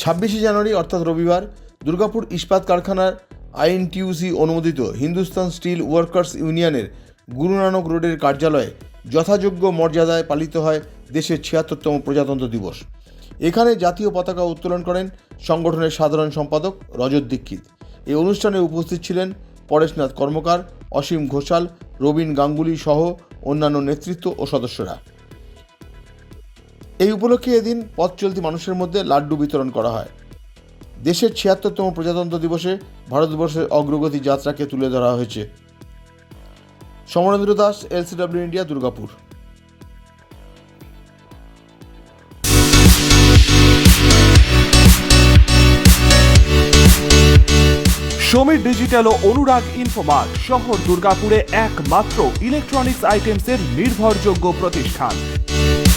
ছাব্বিশে জানুয়ারি, অর্থাৎ রবিবার, দুর্গাপুর ইস্পাত কারখানার আইএনটিউসি অনুমোদিত হিন্দুস্তান স্টিল ওয়ার্কার্স ইউনিয়নের গুরু নানক রোডের কার্যালয়ে যথাযোগ্য মর্যাদায় পালিত হয় দেশের ছিয়াত্তরতম প্রজাতন্ত্র দিবস। এখানে জাতীয় পতাকা উত্তোলন করেন সংগঠনের সাধারণ সম্পাদক রজত দীক্ষিত। এই অনুষ্ঠানে উপস্থিত ছিলেন পরেশনাথ কর্মকার, অসীম ঘোষাল, রবীন গাঙ্গুলি সহ অন্যান্য নেতৃত্ব ও সদস্যরা। এই উপলক্ষে এদিন পথ চলতি মানুষের মধ্যে লাড্ডু বিতরণ করা হয়। দেশের ছিয়াত্তরতম প্রজাতন্ত্র দিবসে ভারতবর্ষের অগ্রগতি যাত্রাকে তুলে ধরা হয়েছে। Samarendra Das, LCW India, Durgapur. Samir digital ও অনুরাগ ইনফোমার্ট শহর দুর্গাপুরে একমাত্র ইলেকট্রনিক্স আইটেমসের নির্ভরযোগ্য প্রতিষ্ঠান।